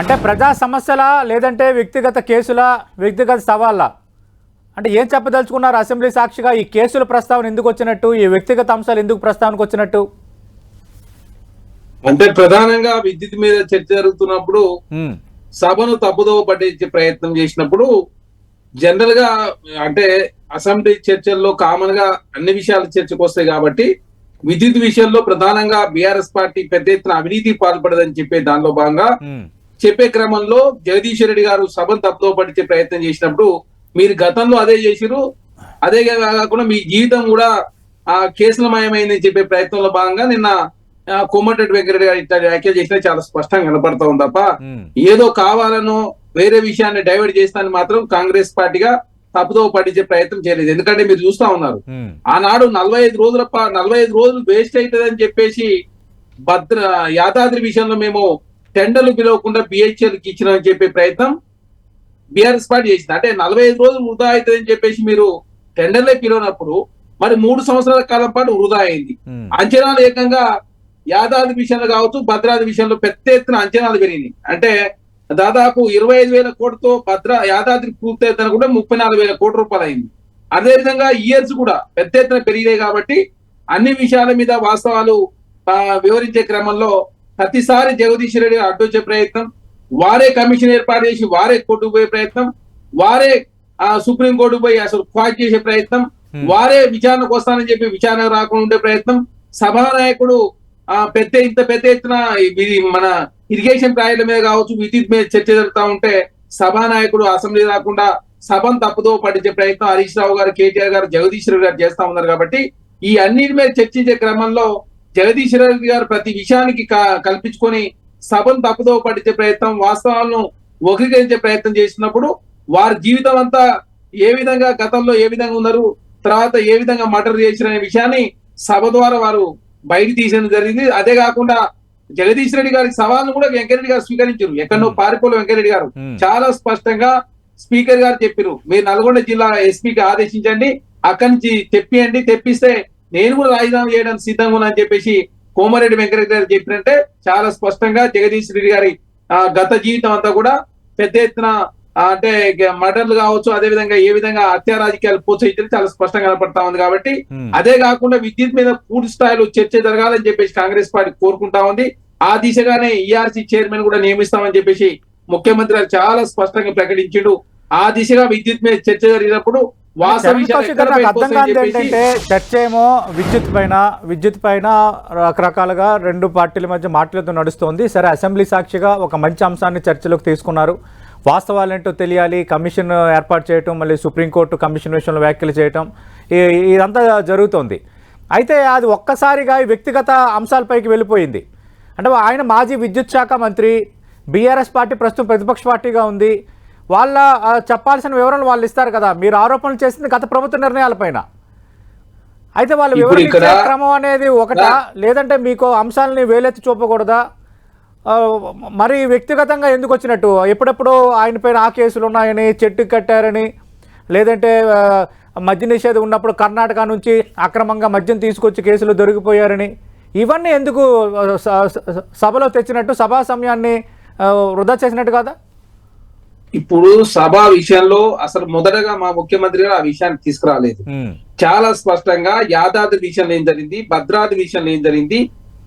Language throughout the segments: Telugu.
అంటే ప్రజా సమస్యల లేదంటే వ్యక్తిగత కేసుల వ్యక్తిగత సవాళ్ళ. అంటే ఏం చెప్పదలుచుకున్నారు అసెంబ్లీ సాక్షిగా? ఈ కేసుల ప్రస్తావన ఎందుకు వచ్చినట్టు? ఈ వ్యక్తిగత అంశాలు ఎందుకు ప్రస్తావనకు వచ్చినట్టు? అంటే ప్రధానంగా విద్యుత్ మీద చర్చ జరుగుతున్నప్పుడు సభను తప్పుదోవ పట్టించే ప్రయత్నం చేసినప్పుడు జనరల్గా అంటే అసెంబ్లీ చర్చల్లో కామన్గా అన్ని విషయాలు చర్చకు వస్తాయి కాబట్టి విద్యుత్ విషయంలో ప్రధానంగా బీఆర్ఎస్ పార్టీ పెద్ద ఎత్తున అవినీతి పాల్పడదని చెప్పే దానిలో భాగంగా చెప్పే క్రమంలో జగదీశ్వర్ రెడ్డి గారు సభను తప్పుదో పట్టించే ప్రయత్నం చేసినప్పుడు మీరు గతంలో అదే చేసిరు అదే కాకుండా మీ జీవితం కూడా ఆ కేసులమయమైందని చెప్పే ప్రయత్నంలో భాగంగా నిన్న కోమటిరెడ్డి వెంకరెడ్డి గారు ఇట్లా వ్యాఖ్యలు చేసినా చాలా స్పష్టంగా కనపడతా ఉంది తప్ప ఏదో కావాలనో వేరే విషయాన్ని డైవర్ట్ చేస్తానని మాత్రం కాంగ్రెస్ పార్టీగా తప్పుదో పట్టించే ప్రయత్నం చేయలేదు. ఎందుకంటే మీరు చూస్తా ఉన్నారు. ఆనాడు నలభై ఐదు రోజుల నలభై ఐదు రోజులు వేస్ట్ అవుతుందని చెప్పేసి భద్ర యాదాద్రి విషయంలో మేము టెండర్లు పిలవకుండా బిహెచ్ఎల్కి ఇచ్చినని చెప్పే ప్రయత్నం బీఆర్ఎస్ పార్టీ చేసింది. అంటే నలభై ఐదు రోజులు వృధా అవుతుందని చెప్పేసి మీరు టెండర్లే పిలవనప్పుడు మరి మూడు సంవత్సరాల కాలం పాటు వృధా అయింది. అంచనాలు ఏకంగా యాదాద్రి విషయంలో కావచ్చు భద్రాద్రి విషయంలో పెద్ద ఎత్తున అంచనాలు పెరిగినాయి. అంటే దాదాపు ఇరవై ఐదు వేల కోట్లతో భద్ర యాదాద్రి పూర్తయితే కూడా ముప్పై నాలుగు వేల కోట్ల రూపాయలు అయింది అదేవిధంగా ఇయర్స్ కూడా పెద్ద ఎత్తున పెరిగినాయి కాబట్టి అన్ని విషయాల మీద వాస్తవాలు వివరించే క్రమంలో ప్రతిసారి జగదీష్ రెడ్డి అడ్డొచ్చే ప్రయత్నం వారే కమిషన్ ఏర్పాటు చేసి వారే కోర్టుకు పోయే ప్రయత్నం వారే ఆ, సుప్రీం కోర్టుకు పోయి అసలు క్వాట్ చేసే ప్రయత్నం. వారే విచారణకు వస్తానని చెప్పి విచారణ రాకుండా ఉండే ప్రయత్నం సభానాయకుడు ఆ పెద్ద ఇంత పెద్ద ఎత్తున ఇది మన ఇరిగేషన్ ప్రాజెక్టుల మీద కావచ్చు విద్యుత్ మీద చర్చ జరుగుతా ఉంటే సభానాయకుడు అసెంబ్లీ రాకుండా సభను తప్పుదో పట్టించే ప్రయత్నం హరీష్ రావు గారు కేటీఆర్ గారు జగదీష్ రెడ్డి గారు చేస్తా ఉన్నారు కాబట్టి ఈ అన్నిటి మీద చర్చించే క్రమంలో జగదీశ్వర రెడ్డి గారు ప్రతి విషయానికి క- కల్పించుకొని సభను తప్పుదో పట్టించే ప్రయత్నం వాస్తవాలను వక్రీకరించే ప్రయత్నం చేసినప్పుడు వారి జీవితం అంతా ఏ విధంగా గతంలో ఏ విధంగా ఉన్నారు తర్వాత ఏ విధంగా మర్డర్ చేసిన విషయాన్ని సభ ద్వారా వారు బయట తీసేయడం జరిగింది. అదే కాకుండా జగదీష్ రెడ్డి గారి సవాల్ను కూడా వెంకరెడ్డి గారు స్వీకరించారు. ఎక్కడో. పారిపోలే వెంకరెడ్డి గారు. చాలా స్పష్టంగా స్పీకర్ గారు చెప్పారు. మీరు నల్గొండ జిల్లా ఎస్పీకి ఆదేశించండి. అక్కడి నుంచి తెప్పియండి. తెప్పిస్తే నేను కూడా రాజీనామా చేయడానికి సిద్ధంగా ఉన్నా అని చెప్పేసి కోమారెడ్డి వెంకరెడ్డి గారు చెప్పినట్టే చాలా స్పష్టంగా జగదీష్ రెడ్డి గారి గత జీవితం అంతా కూడా పెద్ద ఎత్తున అంటే మర్డర్లు కావచ్చు అదే విధంగా ఏ విధంగా హత్యా రాజకీయాలు ప్రోత్సహించడం చాలా స్పష్టంగా కనపడతా ఉంది కాబట్టి ఉమ్, అదే కాకుండా విద్యుత్ మీద పూర్తి స్థాయిలో చర్చ జరగాలని చెప్పేసి కాంగ్రెస్ పార్టీ కోరుకుంటా ఉంది. ఆ దిశగానే ఈఆర్సీ చైర్మన్ కూడా నియమిస్తామని చెప్పేసి ముఖ్యమంత్రి గారు చాలా స్పష్టంగా ప్రకటించిండు. ఆ దిశగా విద్యుత్ మీద చర్చ జరిగినప్పుడు అర్థం కాదు ఏంటంటే చర్చ ఏమో విద్యుత్ పైన విద్యుత్ పైన రకరకాలుగా రెండు పార్టీల మధ్య మాటలతో నడుస్తోంది. సరే అసెంబ్లీ సాక్షిగా ఒక మంచి అంశాన్ని చర్చలోకి తీసుకున్నారు. వాస్తవాలు ఏంటో తెలియాలి కమిషన్ ఏర్పాటు చేయటం మళ్ళీ సుప్రీంకోర్టు కమిషన్ విషయంలో వ్యాఖ్యలు చేయటం ఇదంతా జరుగుతోంది. అయితే అది ఒక్కసారిగా వ్యక్తిగత అంశాలపైకి వెళ్ళిపోయింది. అంటే ఆయన మాజీ విద్యుత్ శాఖ మంత్రి బీఆర్ఎస్ పార్టీ ప్రస్తుతం ప్రతిపక్ష పార్టీగా ఉంది. వాళ్ళ చెప్పాల్సిన వివరాలు వాళ్ళు ఇస్తారు కదా. మీరు ఆరోపణలు చేసింది గత ప్రభుత్వ నిర్ణయాలపైన. అయితే వాళ్ళు వివరించే క్రమం అనేది ఒకటా? లేదంటే మీకు అంశాలని వేలెత్తి చూపకూడదా? మరి వ్యక్తిగతంగా ఎందుకు వచ్చినట్టు? ఎప్పుడెప్పుడు ఆయన పైన ఆ కేసులు ఉన్నాయని చెట్టు కట్టారని లేదంటే మద్య నిషేధం ఉన్నప్పుడు కర్ణాటక నుంచి అక్రమంగా మద్యం తీసుకొచ్చి కేసులు దొరికిపోయారని ఇవన్నీ ఎందుకు సభలో తెచ్చినట్టు సభా సమయాన్ని వృధా చేసినట్టు కదా? ఇప్పుడు సభ విషయంలో అసలు మొదటగా మా ముఖ్యమంత్రి గారు ఆ విషయాన్ని తీసుకురాలేదు. చాలా స్పష్టంగా యాదాద్రి విషయంలో ఏం జరిగింది భద్రాద్రి విషయంలో ఏం జరిగింది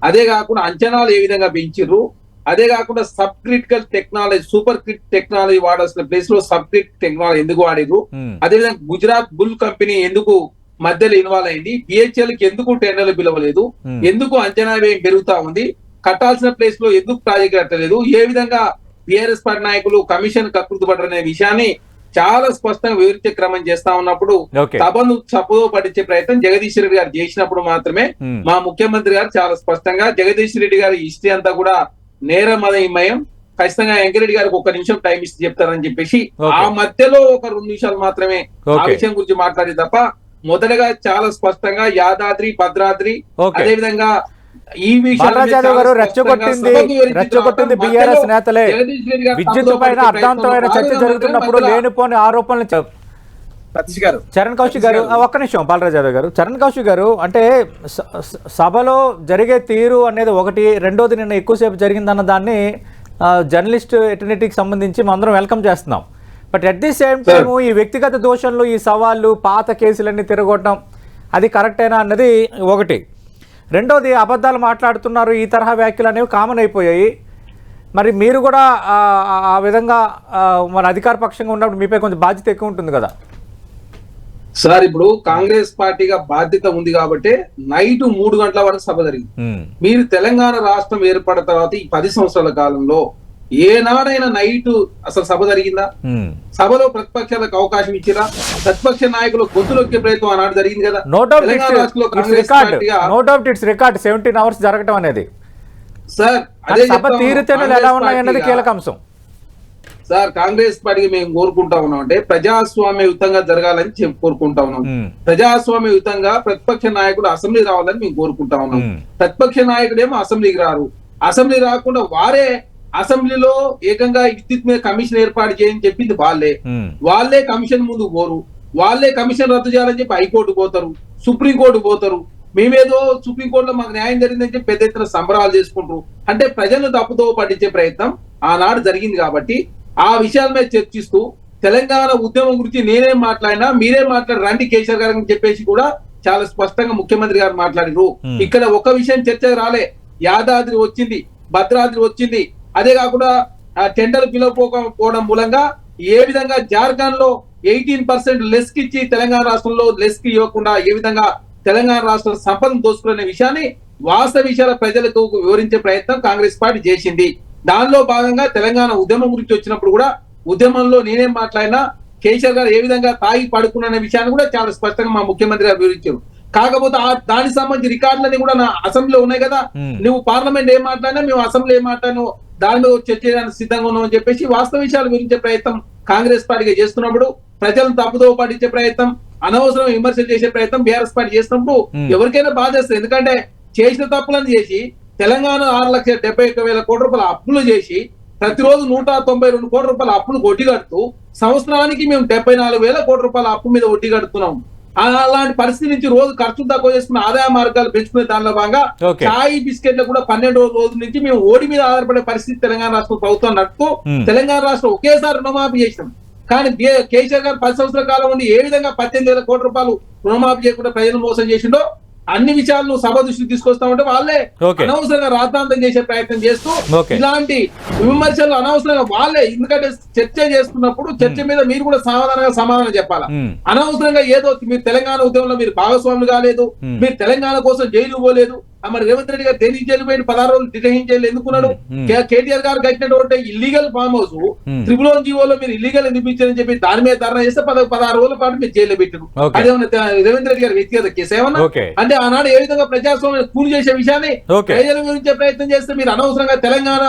అదే కాకుండా అంచనాలు ఏ విధంగా పెంచిర్రు అదే కాకుండా sub critical technology super crit technology వాడాల్సిన ప్లేస్లో సబ్ క్రిట్ టెక్నాలజీ ఎందుకు వాడిరు అదేవిధంగా గుజరాత్ బుల్ కంపెనీ ఎందుకు మధ్యలో ఇన్వాల్వ్ అయింది? బిహెచ్ఎల్కి ఎందుకు టెండర్లు పిలవలేదు? Hmm. ఎందుకు అంచనా వ్యయం పెరుగుతా ఉంది? కట్టాల్సిన ప్లేస్లో ఎందుకు ప్రాజెక్ట్ కట్టలేదు? ఏ విధంగా బిఆర్ఎస్ పార్టీ నాయకులు కమిషన్ కకృతి పడరనే విషయాన్ని చాలా స్పష్టంగా వివరించే క్రమం చేస్తా ఉన్నప్పుడు సభను చప్పుదో పట్టించే ప్రయత్నం జగదీష్ రెడ్డి గారు చేసినప్పుడు మాత్రమే Hmm. మా ముఖ్యమంత్రి గారు చాలా స్పష్టంగా జగదీష్ రెడ్డి గారి హిస్టరీ అంతా కూడా నేరమయమయం ఖచ్చితంగా వెంకరెడ్డి గారికి ఒక నిమిషం టైం ఇస్తే చెప్తారని చెప్పేసి. ఆ మధ్యలో ఒక రెండు నిమిషాలు మాత్రమే ఆ. విషయం గురించి మాట్లాడి తప్ప మొదటగా చాలా స్పష్టంగా యాదాద్రి భద్రాద్రి. అదే విధంగా ఈ విషయాల రెచ్చగొట్టింది రెచ్చగొట్టింది బీఆర్ఎస్ నేతలే జగదీష్ రెడ్డి గారు విద్యుత్ పైన అర్థవంతమైన చర్చ జరుగుతున్నప్పుడు లేనిపోని ఆరోపణలు సతీష్ గారు. చరణ్ కౌశిక్ గారు ఒక్క నిమిషం బాలరాజు యాదవ్ గారు. చరణ్ కౌశిక్ గారు అంటే సభలో జరిగే తీరు అనేది ఒకటి రెండోది నిన్న ఎక్కువసేపు జరిగిందన్న దాన్ని జర్నలిస్ట్ ఎటర్నిటీకి సంబంధించి మనం అందరం వెల్కమ్ చేస్తున్నాం. But at the same time ఈ వ్యక్తిగత దోషంలో ఈ సవాళ్ళు పాత కేసులన్నీ తిరగొట్టడం అది కరెక్టేనా అన్నది ఒకటి. రెండోది అబద్ధాలు మాట్లాడుతున్నారు ఈ తరహా వ్యాఖ్యలు అనేవి కామన్ అయిపోయాయి. మరి మీరు కూడా ఆ, విధంగా మన అధికార పక్షంగా ఉన్నప్పుడు మీపై కొంచెం బాధ్యత ఎక్కువ ఉంటుంది కదా. సార్ ఇప్పుడు కాంగ్రెస్ పార్టీగా బాధ్యత ఉంది కాబట్టి నైట్ మూడు గంటల వరకు సభ జరిగింది. మీరు తెలంగాణ రాష్ట్రం ఏర్పడిన తర్వాత ఈ పది సంవత్సరాల కాలంలో ఏనాడైనా నైట్ అసలు సభ జరిగిందా. సభలో ప్రతిపక్షాలకు అవకాశం ఇచ్చిరా? ప్రతిపక్ష నాయకులు గొంతులొక్కే ప్రయత్నం ఆనాడు జరిగింది కదా. తెలంగాణ రాష్ట్రంలో Congress its record seventeen hours జరగటం అనేది. సార్ అదే ఎలా కాంగ్రెస్ ఉన్నాయి అన్నది పార్టీగా- కీలక అంశం. సార్ కాంగ్రెస్ పార్టీకి మేము కోరుకుంటా ఉన్నాం అంటే ప్రజాస్వామ్యయుతంగా జరగాలని చెప్పి కోరుకుంటా ఉన్నాం. ఉమ్, ప్రజాస్వామ్యయుతంగా ప్రతిపక్ష నాయకుడు అసెంబ్లీ రావాలని మేము కోరుకుంటా ఉన్నాం. ప్రతిపక్ష నాయకుడేమో అసెంబ్లీకి రారు. అసెంబ్లీ రాకుండా వారే అసెంబ్లీలో ఏకంగా విద్యుత్ మీద కమిషన్ ఏర్పాటు చేయని చెప్పింది వాళ్ళే. వాళ్ళే కమిషన్ ముందు పోరు. వాళ్ళే కమిషన్ రద్దు చేయాలని చెప్పి హైకోర్టు పోతారు. సుప్రీంకోర్టు పోతారు. మేమేదో సుప్రీంకోర్టులో మాకు న్యాయం జరిగిందని చెప్పి పెద్ద ఎత్తున సంబరాలు చేసుకుంటారు అంటే ప్రజలను తప్పుదో పట్టించే ప్రయత్నం ఆనాడు జరిగింది కాబట్టి ఆ విషయాల మీద చర్చిస్తూ తెలంగాణ ఉద్యమం గురించి నేనేం మాట్లాడినా మీరే మాట్లాడి రండి కేసీఆర్ గారు అని చెప్పేసి కూడా చాలా స్పష్టంగా ముఖ్యమంత్రి గారు మాట్లాడిరు Hmm. ఇక్కడ ఒక విషయం చర్చకు రాలే. యాదాద్రి వచ్చింది భద్రాద్రి వచ్చింది. అదే కాకుండా టెండర్ పిలవకపోవడం మూలంగా ఏ విధంగా జార్ఖండ్లో ఎయిటీన్ పర్సెంట్ లెస్ ఇచ్చి తెలంగాణ రాష్ట్రంలో లెస్కి ఇవ్వకుండా ఏ విధంగా తెలంగాణ రాష్ట్ర సంపదను దోచుకునే విషయాన్ని వాస్తవ విషయాల ప్రజలకు వివరించే ప్రయత్నం కాంగ్రెస్ పార్టీ చేసింది. దానిలో భాగంగా తెలంగాణ ఉద్యమం గురించి వచ్చినప్పుడు కూడా ఉద్యమంలో నేనేం మాట్లాడినా కేసీఆర్ గారు ఏ విధంగా తాగి పడుకున్న విషయాన్ని కూడా చాలా స్పష్టంగా మా ముఖ్యమంత్రి గారు వివరించారు కాకపోతే ఆ దానికి సంబంధించి రికార్డులన్నీ కూడా నా అసెంబ్లీలో ఉన్నాయి కదా. నువ్వు పార్లమెంట్ ఏం మాట్లాడినా మేము అసెంబ్లీ ఏం మాట్లాడినా దానిలో చర్చ చేయడానికి సిద్ధంగా ఉన్నామని చెప్పేసి వాస్తవ విషయాలు వివరించే ప్రయత్నం కాంగ్రెస్ పార్టీగా చేస్తున్నప్పుడు ప్రజలను తప్పుదో పట్టించే ప్రయత్నం అనవసరం విమర్శలు చేసే ప్రయత్నం బీఆర్ఎస్ పార్టీ చేసినప్పుడు. ఎవరికైనా బాధ ఎందుకంటే చేసిన తప్పులను చేసి తెలంగాణ ఆరు లక్షల డెబ్బై ఒక్క వేల కోట్ల రూపాయల అప్పులు చేసి ప్రతిరోజు నూట తొంభై రెండు కోట్ల రూపాయల అప్పులు వడ్డీ కడుతూ సంవత్సరానికి మేము డెబ్బై నాలుగు వేల కోట్ల రూపాయల అప్పు మీద వడ్డీ కడుతున్నాం. అలాంటి పరిస్థితి నుంచి రోజు ఖర్చు తక్కువ చేసుకున్న ఆదాయ మార్గాలు పెంచుకునే దానిలో భాగంగా చాయ్ బిస్కెట్లు కూడా పన్నెండు రోజుల నుంచి మేము ఓడి మీద ఆధారపడే పరిస్థితి తెలంగాణ రాష్ట్ర ప్రభుత్వం నడుపుతూ. తెలంగాణ రాష్ట్రం ఒకేసారి రుణమాఫీ చేసినాం. కానీ కేసీఆర్ గారు పది సంవత్సరాల కాలం ఉండి ఏ విధంగా పద్దెనిమిది వేల కోట్ల రూపాయలు రుణమాఫీ చేయకుండా ప్రజలను మోసం చేసిండో అన్ని విషయాలను సభ దృష్టికి తీసుకొస్తామంటే వాళ్ళే ఓకే. అనవసరంగా రాద్ధాంతం చేసే ప్రయత్నం చేస్తూ. ఇలాంటి విమర్శలు అనవసరంగా వాళ్ళే ఎందుకంటే చర్చ చేస్తున్నప్పుడు చర్చ మీద మీరు కూడా సమాధానంగా సమాధానం చెప్పాలా అనవసరంగా ఏదో మీరు తెలంగాణ ఉద్యమంలో మీరు భాగస్వాములు కాలేదు. మీరు తెలంగాణ కోసం జైలు పోలేదు మరి రేవంత్ రెడ్డి గారు దేనికి జైలు పోయిన పదహారు రోజులు డిటైన్ జైలు ఎందుకున్నాడు కేటీఆర్ గారు కట్టినటువంటి illegal farm house. Triple one జీవోలో మీరు ఇల్లీగల్ నిర్మించారని చెప్పి దాని మీద ధర్నా చేస్తే పద పదహారు రోజుల పాటు మీరు జైల్లో పెట్టారు. అదేమన్నా రేవంత్ రెడ్డి గారు వ్యక్తిగత కేసు ఏమన్నా అంటే ఆనాడు ఏ విధంగా ప్రజాస్వామ్యం కూలి చేసే విషయాన్ని. ప్రజల గురించే ప్రయత్నం చేస్తే మీరు అనవసరంగా తెలంగాణ.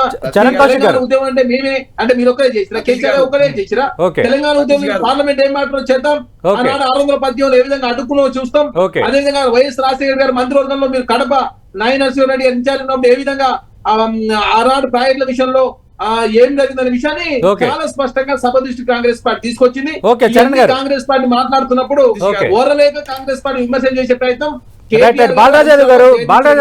ఉద్యమం అంటే మేమే అంటే మీరు ఒక్కరే చేసిరా కేసీఆర్ ఒక్కరే చేసిరా. తెలంగాణ ఉద్యమం పార్లమెంట్ ఏం మాట్లాడో చేద్దాం. ఆనాడు ఆరు వందల పద్యంలో ఏ విధంగా అడ్డుకున్నో చూస్తాం ఓకే. అదే విధంగా వైఎస్ రాజశేఖర్ గారి మంత్రివర్గంలో మీరు కడప నాయన రెడ్డి ఇన్ఛార్జ్ ఉన్నప్పుడు ఏ విధంగా ఆ, ఆనాడు ప్రాజెక్టుల విషయంలో ఆ, ఏం జరిగిందనే విషయాన్ని. చాలా స్పష్టంగా సభ దృష్టి కాంగ్రెస్ పార్టీ తీసుకొచ్చింది. కాంగ్రెస్ పార్టీ మాట్లాడుతున్నప్పుడు. ఓరలేక కాంగ్రెస్ పార్టీ విమర్శలు చేసే ప్రయత్నం బాలరాజు గారు బాలరాజు